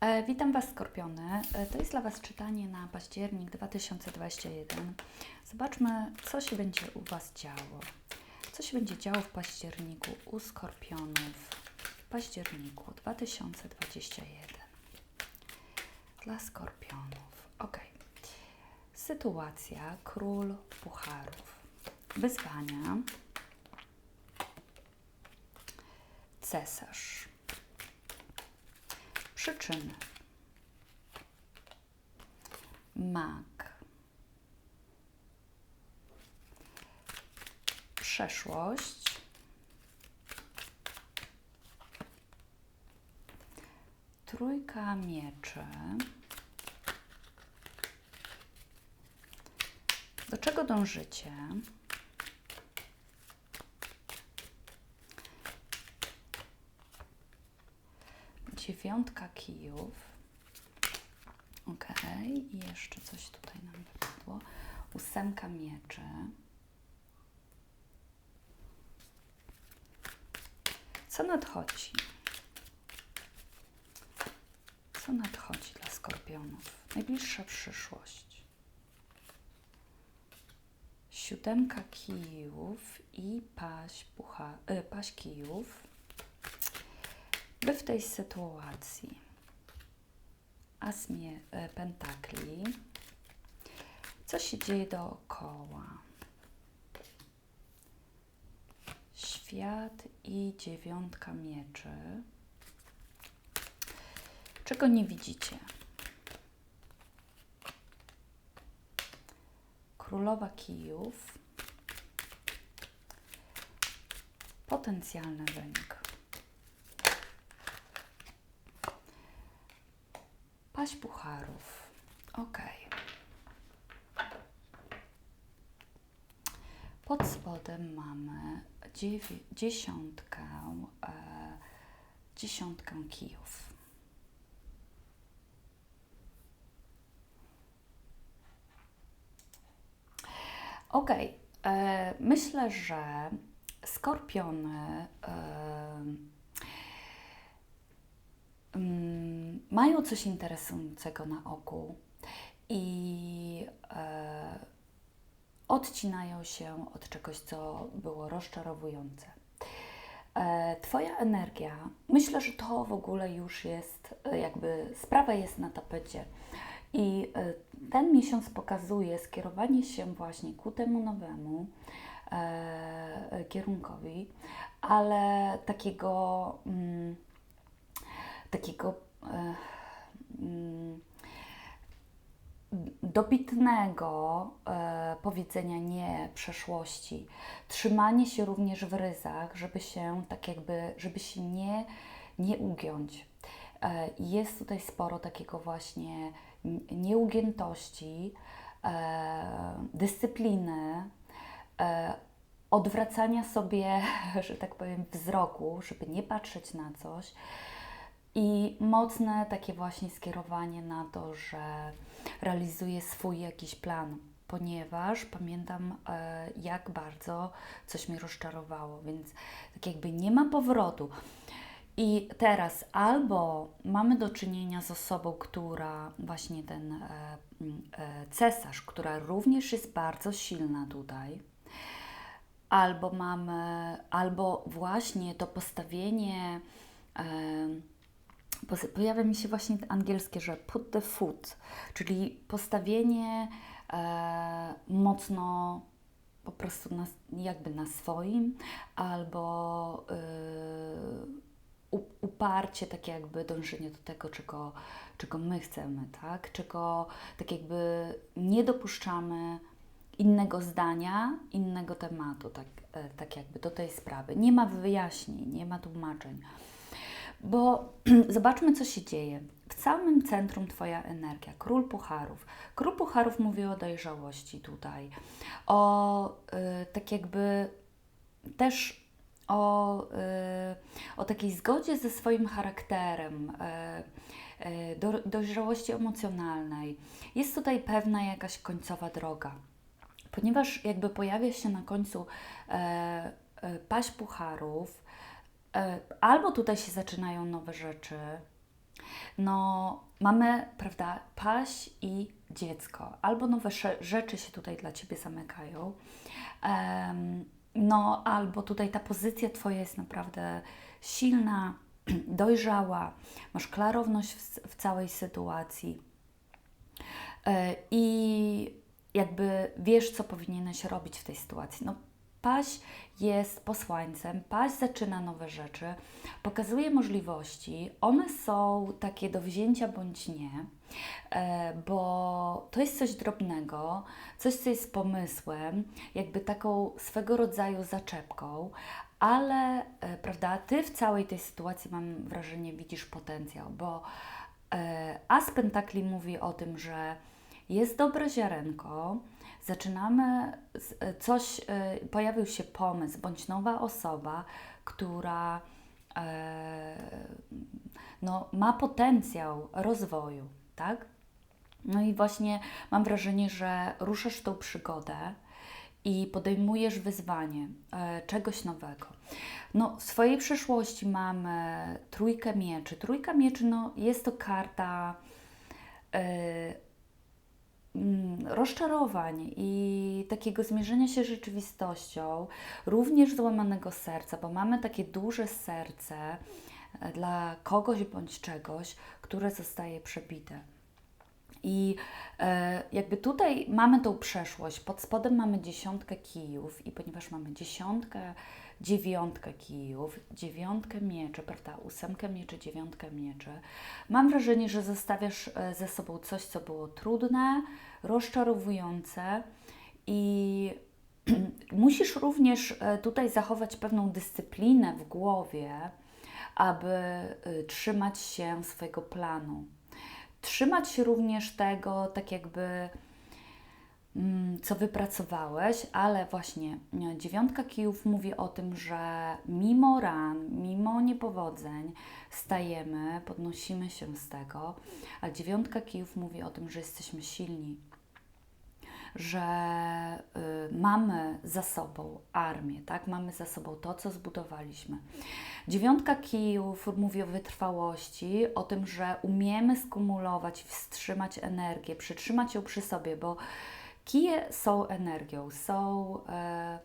E, witam Was, Skorpiony. E, to jest dla Was czytanie na październik 2021. Zobaczmy, co się będzie u Was działo. Co się będzie działo w październiku u Skorpionów w październiku 2021 dla Skorpionów. Ok. Sytuacja Król Pucharów. Wyzwania. Cesarz Przyczyny. Mag. Przeszłość. Trójka mieczy. Do czego dążycie? Dziewiątka kijów. Ok, i jeszcze coś tutaj nam wypadło. Ósemka mieczy. Co nadchodzi? Co nadchodzi dla skorpionów? Najbliższa przyszłość. Siódemka kijów i paść, pucha, paść kijów by w tej sytuacji Asmie e, Pentakli, co się dzieje dookoła? Świat i dziewiątka mieczy. Czego nie widzicie? Królowa kijów. Potencjalny wynik. Paść pucharów. Ok. Pod spodem mamy dziesiątkę, e, dziesiątkę kijów. Ok. E, myślę, że skorpiony. E, mm, mają coś interesującego na oku i e, odcinają się od czegoś, co było rozczarowujące. E, twoja energia, myślę, że to w ogóle już jest, e, jakby sprawa jest na tapecie. I e, ten miesiąc pokazuje skierowanie się właśnie ku temu nowemu e, kierunkowi, ale takiego. Mm, takiego e, dobitnego e, powiedzenia nie przeszłości, trzymanie się również w ryzach, żeby się tak jakby, żeby się nie, nie ugiąć. E, jest tutaj sporo takiego właśnie nieugiętości, dyscypliny, odwracania sobie, że tak powiem, wzroku, żeby nie patrzeć na coś i mocne takie właśnie skierowanie na to, że realizuje swój jakiś plan, ponieważ pamiętam, e, jak bardzo coś mnie rozczarowało, więc tak jakby nie ma powrotu. I teraz albo mamy do czynienia z osobą, która właśnie ten e, e, cesarz, która również jest bardzo silna tutaj, albo mamy, albo właśnie to postawienie pojawia mi się właśnie angielskie, że put the foot, czyli postawienie e, mocno po prostu na, jakby na swoim, albo e, uparcie, takie jakby dążenie do tego, czego, czego my chcemy, tak? Czego tak jakby nie dopuszczamy innego zdania, innego tematu, tak, e, tak jakby do tej sprawy. Nie ma wyjaśnień, nie ma tłumaczeń. Bo zobaczmy, co się dzieje. W samym centrum Twoja energia, król pucharów. Król pucharów mówi o dojrzałości tutaj, o y, tak jakby też o, y, o takiej zgodzie ze swoim charakterem, y, do, dojrzałości emocjonalnej. Jest tutaj pewna jakaś końcowa droga, ponieważ jakby pojawia się na końcu e, e, paść pucharów, albo tutaj się zaczynają nowe rzeczy, no mamy, prawda, paść i dziecko, albo nowe rzeczy się tutaj dla Ciebie zamykają, no albo tutaj ta pozycja Twoja jest naprawdę silna, dojrzała, masz klarowność w, w całej sytuacji. E, i jakby wiesz, co powinieneś robić w tej sytuacji. No, Paś jest posłańcem, paś zaczyna nowe rzeczy, pokazuje możliwości. One są takie do wzięcia bądź nie, e, bo to jest coś drobnego, coś, co jest pomysłem, jakby taką swego rodzaju zaczepką, ale e, prawda, ty w całej tej sytuacji mam wrażenie widzisz potencjał, bo e, As Pentakli mówi o tym, że jest dobre ziarenko, zaczynamy e, coś, e, pojawił się pomysł bądź nowa osoba, która e, no, ma potencjał rozwoju, tak? No i właśnie mam wrażenie, że ruszasz tą przygodę i podejmujesz wyzwanie czegoś nowego. No, w swojej przyszłości mamy trójkę mieczy. Trójka mieczy no, jest to karta rozczarowań i takiego zmierzenia się z rzeczywistością, również złamanego serca, bo mamy takie duże serce e, dla kogoś bądź czegoś, które zostaje przebite. I e, jakby tutaj mamy tą przeszłość, pod spodem mamy dziesiątkę kijów, i ponieważ mamy dziesiątkę, dziewiątkę kijów, dziewiątkę mieczy, prawda, ósemkę mieczy, dziewiątkę mieczy, mam wrażenie, że zostawiasz e, ze sobą coś, co było trudne, rozczarowujące i musisz również e, tutaj zachować pewną dyscyplinę w głowie, aby trzymać się swojego planu. Trzymać się również tego, tak jakby co wypracowałeś, ale właśnie e, dziewiątka kijów mówi o tym, że mimo ran, mimo niepowodzeń stajemy, podnosimy się z tego, a dziewiątka kijów mówi o tym, że jesteśmy silni, że y, mamy za sobą armię, tak? Mamy za sobą to, co zbudowaliśmy. Dziewiątka kijów mówi o wytrwałości, o tym, że umiemy skumulować, wstrzymać energię, przytrzymać ją przy sobie, bo kije są energią, są e,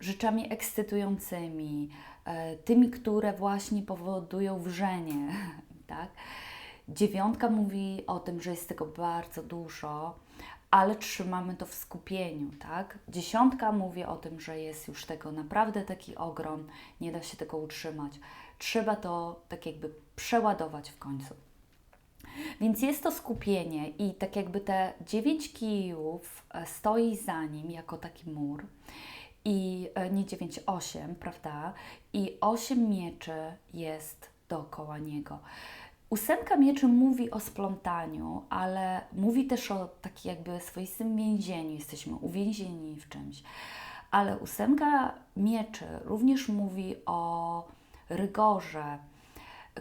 rzeczami ekscytującymi, e, tymi, które właśnie powodują wrzenie, tak? Dziewiątka mówi o tym, że jest tego bardzo dużo, ale trzymamy to w skupieniu, tak? Dziesiątka mówi o tym, że jest już tego naprawdę taki ogrom, nie da się tego utrzymać. Trzeba to tak jakby przeładować w końcu. Więc jest to skupienie i tak jakby te dziewięć kijów e, stoi za nim jako taki mur i e, nie dziewięć, osiem, prawda? I osiem mieczy jest dookoła niego. Ósemka mieczy mówi o splątaniu, ale mówi też o takim jakby swoistym więzieniu. Jesteśmy uwięzieni w czymś. Ale ósemka mieczy również mówi o rygorze,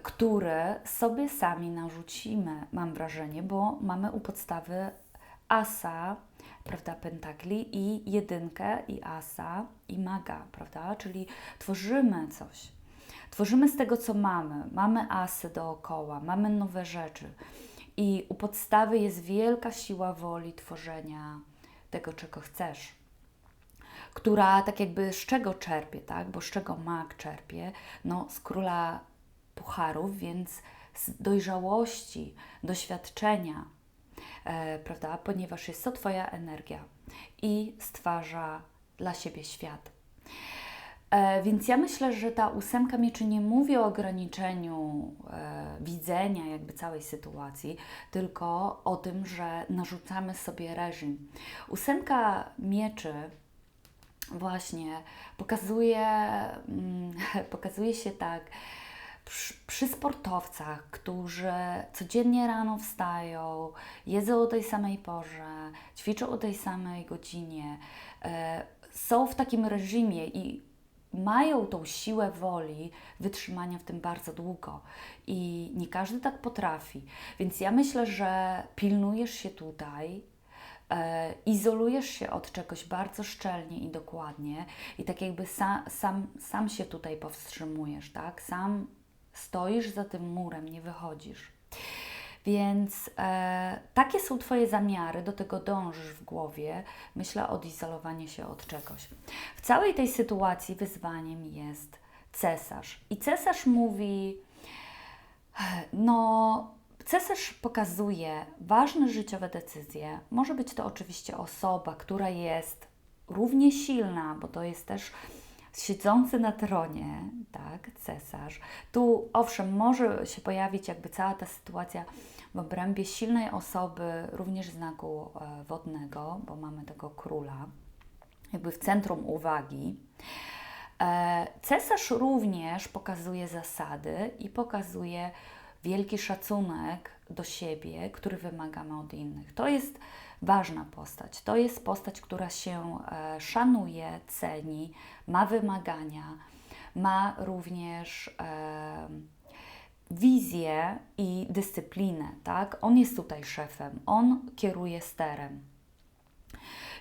który sobie sami narzucimy, mam wrażenie, bo mamy u podstawy asa, prawda, pentakli i jedynkę i asa i maga, prawda, czyli tworzymy coś. Tworzymy z tego, co mamy. Mamy asy dookoła, mamy nowe rzeczy. I u podstawy jest wielka siła woli tworzenia tego, czego chcesz. Która tak jakby z czego czerpie, tak? Bo z czego mak czerpie? No, z króla pucharów, więc z dojrzałości, doświadczenia, e, prawda? Ponieważ jest to Twoja energia i stwarza dla siebie świat. E, więc ja myślę, że ta ósemka mieczy nie mówi o ograniczeniu e, widzenia jakby całej sytuacji, tylko o tym, że narzucamy sobie reżim. Ósemka mieczy właśnie pokazuje, mm, pokazuje się tak przy, sportowcach, którzy codziennie rano wstają, jedzą o tej samej porze, ćwiczą o tej samej godzinie, e, są w takim reżimie i mają tą siłę woli wytrzymania w tym bardzo długo i nie każdy tak potrafi. Więc ja myślę, że pilnujesz się tutaj, e, izolujesz się od czegoś bardzo szczelnie i dokładnie i tak jakby sa, sam, sam się tutaj powstrzymujesz, tak? Sam stoisz za tym murem, nie wychodzisz. Więc e, takie są Twoje zamiary, do tego dążysz w głowie. Myślę odizolowanie się od czegoś. W całej tej sytuacji wyzwaniem jest cesarz. I cesarz mówi, no, cesarz pokazuje ważne życiowe decyzje. Może być to oczywiście osoba, która jest równie silna, bo to jest też siedzący na tronie, tak, cesarz. Tu owszem, może się pojawić jakby cała ta sytuacja w obrębie silnej osoby, również znaku e, wodnego, bo mamy tego króla, jakby w centrum uwagi. E, cesarz również pokazuje zasady i pokazuje wielki szacunek do siebie, który wymagamy od innych. To jest ważna postać. To jest postać, która się e, szanuje, ceni, ma wymagania, ma również e, wizję i dyscyplinę. Tak? On jest tutaj szefem, on kieruje sterem.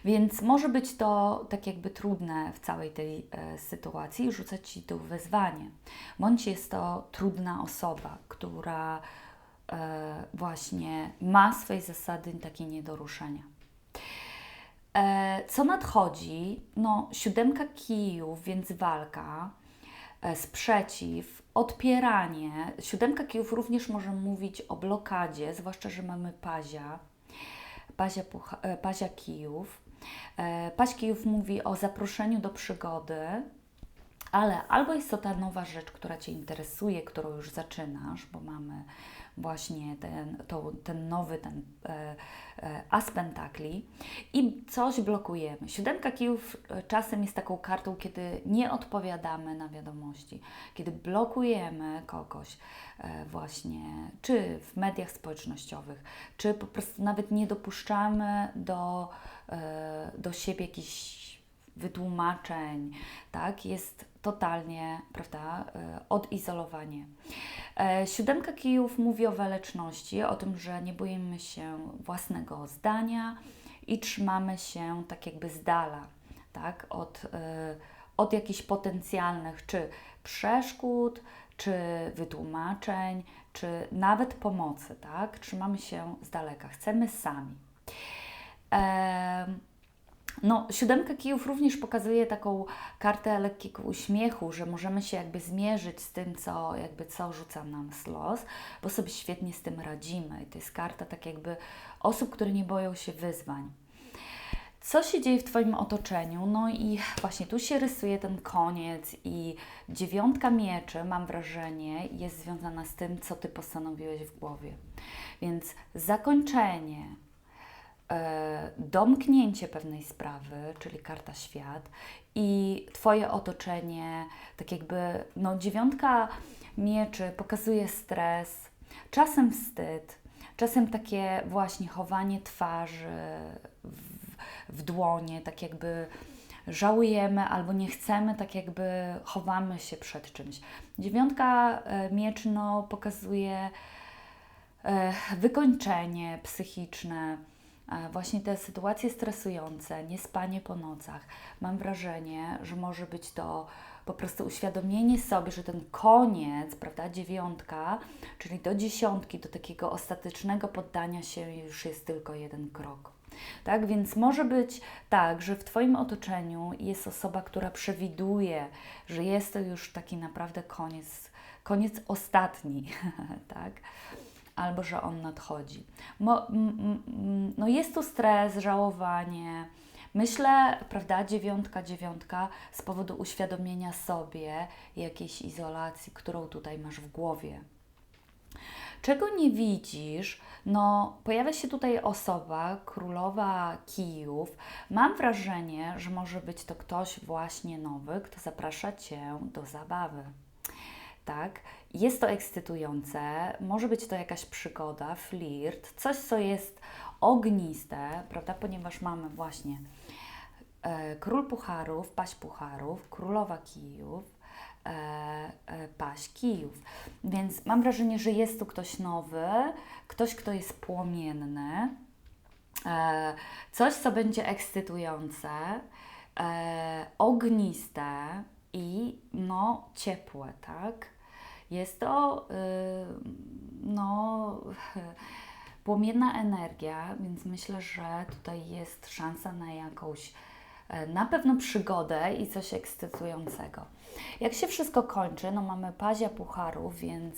Więc może być to tak jakby trudne w całej tej e, sytuacji, rzucać Ci tu wyzwanie. Bądź jest to trudna osoba, która e, właśnie ma swoje zasady takie nie do ruszenia. E, co nadchodzi? No, siódemka kijów, więc walka, sprzeciw, odpieranie. Siódemka kijów również może mówić o blokadzie, zwłaszcza, że mamy pazia, pazia, pucha, pazia kijów. E, Kijów mówi o zaproszeniu do przygody, ale albo jest to ta nowa rzecz, która Cię interesuje, którą już zaczynasz, bo mamy właśnie ten, to, ten nowy ten e, e, as pentakli i coś blokujemy. Siódemka kijów e, czasem jest taką kartą, kiedy nie odpowiadamy na wiadomości, kiedy blokujemy kogoś e, właśnie, czy w mediach społecznościowych, czy po prostu nawet nie dopuszczamy do, e, do siebie jakichś wytłumaczeń, tak? Jest totalnie, prawda, e, odizolowanie. E, siódemka kijów mówi o waleczności, o tym, że nie boimy się własnego zdania i trzymamy się tak jakby z dala, tak, od, e, od jakichś potencjalnych czy przeszkód, czy wytłumaczeń, czy nawet pomocy, tak, trzymamy się z daleka, chcemy sami. No, siódemka kijów również pokazuje taką kartę lekkiego uśmiechu, że możemy się jakby zmierzyć z tym, co, jakby co rzuca nam los, bo sobie świetnie z tym radzimy. To jest karta tak jakby osób, które nie boją się wyzwań. Co się dzieje w Twoim otoczeniu? No i właśnie tu się rysuje ten koniec i dziewiątka mieczy, mam wrażenie, jest związana z tym, co Ty postanowiłeś w głowie. Więc zakończenie, domknięcie pewnej sprawy, czyli karta świat i Twoje otoczenie, tak jakby, no dziewiątka mieczy pokazuje stres, czasem wstyd, czasem takie właśnie chowanie twarzy w, w dłonie, tak jakby żałujemy albo nie chcemy, tak jakby chowamy się przed czymś. Dziewiątka e, miecz no, pokazuje e, wykończenie psychiczne, właśnie te sytuacje stresujące, niespanie po nocach, mam wrażenie, że może być to po prostu uświadomienie sobie, że ten koniec, prawda, dziewiątka, czyli do dziesiątki, do takiego ostatecznego poddania się już jest tylko jeden krok. Tak, więc może być tak, że w Twoim otoczeniu jest osoba, która przewiduje, że jest to już taki naprawdę koniec, koniec ostatni, tak? Albo że on nadchodzi. Mo, no jest tu stres, żałowanie. Myślę, prawda, dziewiątka, dziewiątka z powodu uświadomienia sobie jakiejś izolacji, którą tutaj masz w głowie. Czego nie widzisz? No, pojawia się tutaj osoba, królowa kijów. Mam wrażenie, że może być to ktoś właśnie nowy, kto zaprasza Cię do zabawy tak? Jest to ekscytujące, może być to jakaś przygoda, flirt, coś, co jest ogniste, prawda? Ponieważ mamy właśnie e, król pucharów, paść pucharów, królowa kijów, e, e, paść kijów. Więc mam wrażenie, że jest tu ktoś nowy, ktoś, kto jest płomienny, e, coś, co będzie ekscytujące, e, ogniste i no ciepłe, tak? Jest to, y, no, płomienna energia, więc myślę, że tutaj jest szansa na jakąś e, na pewno przygodę i coś ekscytującego. Jak się wszystko kończy, no mamy pazia pucharów, więc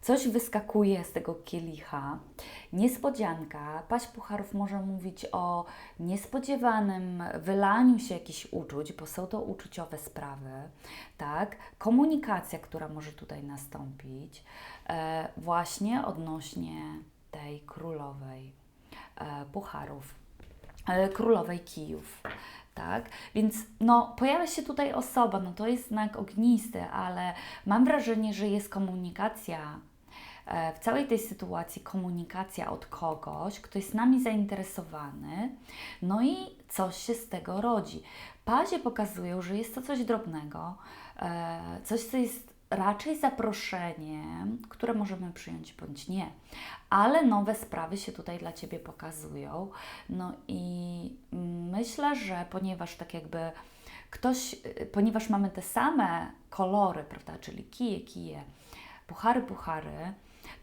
coś wyskakuje z tego kielicha. Niespodzianka. Paź pucharów może mówić o niespodziewanym wylaniu się jakichś uczuć, bo są to uczuciowe sprawy, tak? Komunikacja, która może tutaj nastąpić, e, właśnie odnośnie tej królowej e, pucharów, e, królowej kijów. Tak? Więc no, pojawia się tutaj osoba, no to jest znak ognisty, ale mam wrażenie, że jest komunikacja w całej tej sytuacji komunikacja od kogoś, kto jest nami zainteresowany, no i coś się z tego rodzi. Pazie pokazują, że jest to coś drobnego, e, coś, co jest raczej zaproszeniem, które możemy przyjąć bądź nie, ale nowe sprawy się tutaj dla Ciebie pokazują. No i myślę, że ponieważ tak jakby ktoś, ponieważ mamy te same kolory, prawda, czyli kije, kije, puchary, puchary,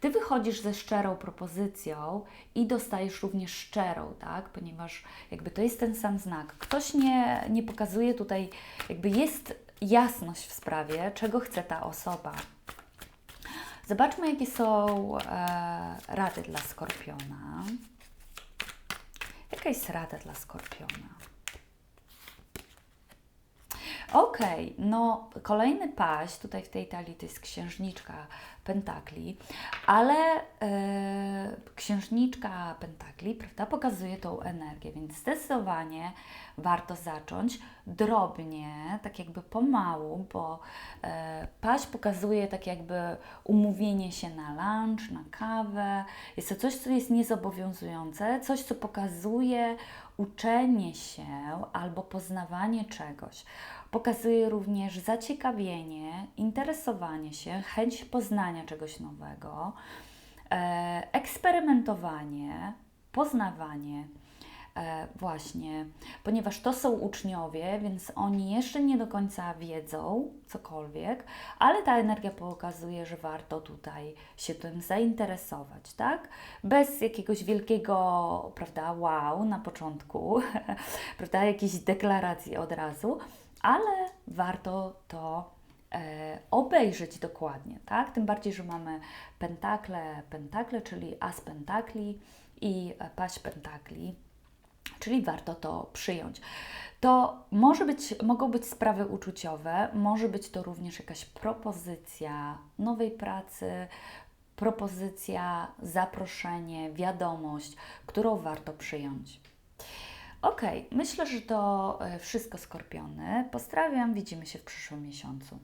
ty wychodzisz ze szczerą propozycją i dostajesz również szczerą, tak? Ponieważ jakby to jest ten sam znak. Ktoś nie, nie pokazuje tutaj, jakby jest jasność w sprawie, czego chce ta osoba. Zobaczmy, jakie są e, rady dla skorpiona. Jaka jest rada dla skorpiona? Okej, okay, no kolejny paść tutaj w tej talii to jest księżniczka pentakli, ale e, księżniczka pentakli, prawda, pokazuje tą energię, więc zdecydowanie warto zacząć drobnie, tak jakby pomału, bo e, paść pokazuje tak jakby umówienie się na lunch, na kawę. Jest to coś, co jest niezobowiązujące, coś, co pokazuje uczenie się albo poznawanie czegoś. Pokazuje również zaciekawienie, interesowanie się, chęć poznania czegoś nowego, e, eksperymentowanie, poznawanie. E, właśnie, ponieważ to są uczniowie, więc oni jeszcze nie do końca wiedzą cokolwiek, ale ta energia pokazuje, że warto tutaj się tym zainteresować, tak? Bez jakiegoś wielkiego, prawda, wow na początku, prawda, jakiejś deklaracji od razu, ale warto to obejrzeć dokładnie, tak? Tym bardziej, że mamy pentakle, pentakle, czyli as pentakli i paść pentakli, czyli warto to przyjąć. To może być, mogą być sprawy uczuciowe, może być to również jakaś propozycja nowej pracy, propozycja, zaproszenie, wiadomość, którą warto przyjąć. Ok, myślę, że to e, wszystko skorpiony. Pozdrawiam, widzimy się w przyszłym miesiącu.